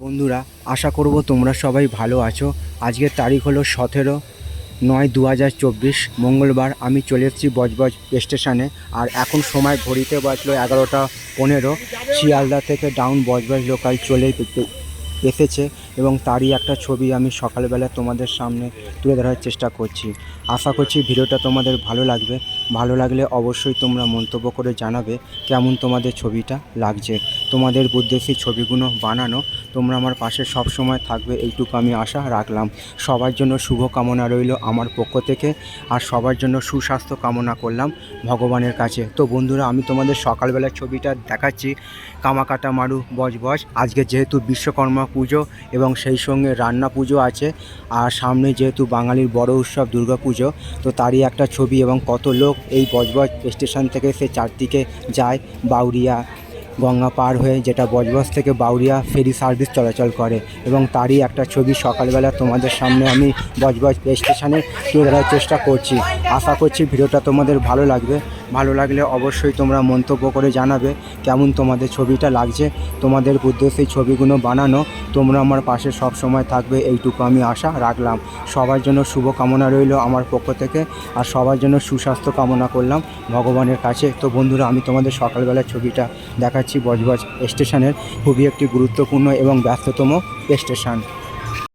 বন্ধুরা, আশা করব তোমরা সবাই ভালো আছো। আজকের তারিখ হলো সতেরো নয় দু মঙ্গলবার। আমি চলে এসেছি বজবজ স্টেশনে। আর এখন সময় ঘড়িতে বাজলো এগারোটা পনেরো। শিয়ালদা থেকে ডাউন বজবজ লোকাল চলে এসেছে এবং তারই একটা ছবি আমি সকালবেলা তোমাদের সামনে তুলে ধরার চেষ্টা করছি। আশা করছি ভিডিওটা তোমাদের ভালো লাগবে। ভালো লাগলে অবশ্যই তোমরা মন্তব্য করে জানাবে কেমন তোমাদের ছবিটা লাগছে। তোমাদের উদ্দেশ্যে ছবিগুলো বানানো তোমরা আমার পাশে সব সময় থাকবে, এইটুকু আমি আশা রাখলাম। সবার জন্য শুভ কামনা রইল আমার পক্ষ থেকে আর সবার জন্য সুস্বাস্থ্য কামনা করলাম ভগবানের কাছে। তো বন্ধুরা, আমি তোমাদের সকালবেলার ছবিটা দেখাচ্ছি, কামাকাটা মারু বজবজ আজকে যেহেতু বিশ্বকর্মা পুজো এবং সেই সঙ্গে রান্না পুজো আছে, আর সামনে যেহেতু বাঙালির বড় উৎসব দুর্গা পুজো, তো তারই একটা ছবি এবং কত লোক এই বজবজ স্টেশন থেকে সে চারদিকে যায় বাউরিয়া গঙ্গা পার হয়ে, যেটা বজবজ থেকে বাউরিয়া ফেরি সার্ভিস চলাচল করে। এবং তারই একটা ছবি সকালবেলা তোমাদের সামনে আমি বজবজ স্টেশনে তুলে ধরার চেষ্টা করছি। আশা করছি ভিডিওটা তোমাদের ভালো লাগবে। ভালো লাগলে অবশ্যই তোমরা মন্তব্য করে জানাবে কেমন তোমাদের ছবিটা লাগছে, তোমাদের উদ্দেশ্যে ছবিগুলো বানানো, তোমরা আমার পাশে সব সময় থাকবে, এইটুকু আমি আশা রাখলাম। সবার জন্য শুভ কামনা রইল আমার পক্ষ থেকে, আর সবার জন্য সুস্বাস্থ্য কামনা করলাম ভগবানের কাছে। তো বন্ধুরা, আমি তোমাদের সকালবেলার ছবিটা দেখাচ্ছি বজবজ স্টেশনের, খুবই একটি গুরুত্বপূর্ণ এবং ব্যস্ততম স্টেশন।